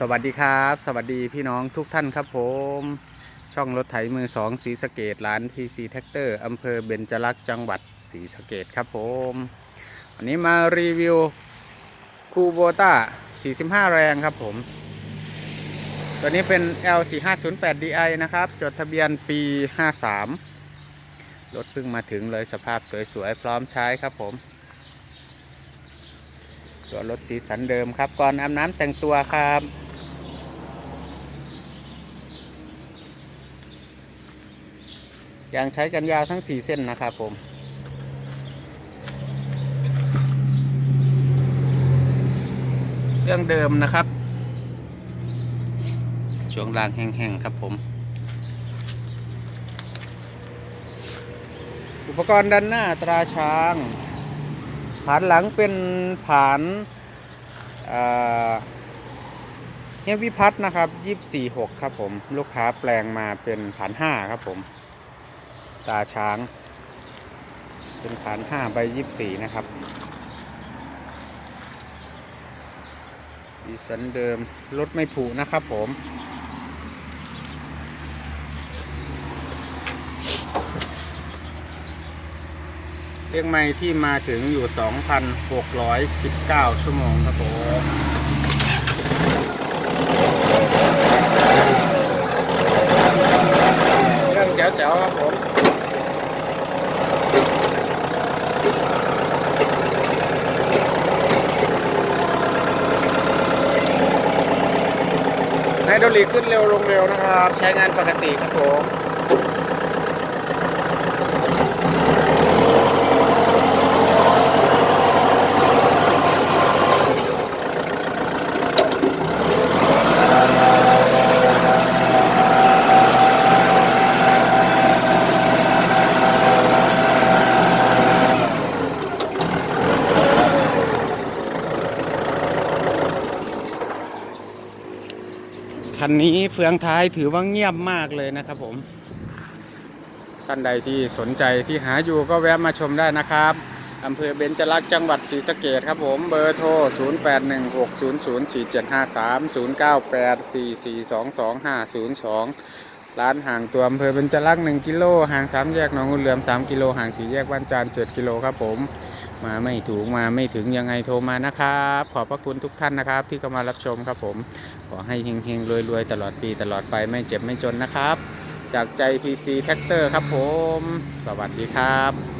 สวัสดีครับ สวัสดีพี่น้องทุกท่านครับผม ช่องรถไถมือสองสีสเกตร้าน PC t r a c t o r อำเภอเบญจลักษณ์จังหวัดศรีสะเกดครับผมวันนี้มารีวิวคูโบต้า45 แรงครับผม ตัวนี้เป็น L4508DI นะครับ จดทะเบียนปี 53 รถเพิ่งมาถึงเลยสภาพสวยๆ พร้อมใช้ครับผมตัวรถสีสันเดิมครับ ก่อนอาบน้ำแต่งตัวครับ ยางใช้กันยาวทั้ง 4 เส้นนะครับผม เรื่องเดิมนะครับ ช่วงล่างแห้งๆครับผม อุปกรณ์ด้านหน้าตราช้าง ผานหลังเป็นผานเฮียวิพัฒน์นะครับยี่สี่หกครับผม ลูกค้าแปลงมาเป็นผานห้าครับผม ตาช้าง เป็นผานห้าใบยี่สี่นะครับสีสันเดิมรถไม่ผุนะครับผมเรียกไม่ที่มาถึงอยู่ 2,619 ชั่วโมงครับผมเรื่องแจ๋วๆครับผม ไฮ ดรอลิกขึ้นเร็วลงเร็วนะครับ ใช้งานปกติครับผม คันนี้เฟืองท้ายถือว่าเงียบมากเลยนะครับผมท่านใดที่สนใจที่หาอยู่ก็แวะมาชมได้นะครับอำเภอเบญจลักษณ์จังหวัดศรีสะเกดครับผมเบอร์โทร 0816004753 0984422502 ร้านห่างตัวอำเภอเบญจลักษณ์1กิโลห่าง 3 แยกหนองกุเหลือม 3 กิโลห่าง4แยกบ้านจาน7กิโลครับผม มาไม่ถูกมาไม่ถึงยังไงโทรมานะครับ ขอบพระคุณทุกท่านนะครับ ที่เข้ามารับชมครับผม ขอให้เฮงๆรวยๆตลอดปีตลอดไปไม่เจ็บไม่จนนะครับ จากใจ PC t r a c t o r ครับผม สวัสดีครับ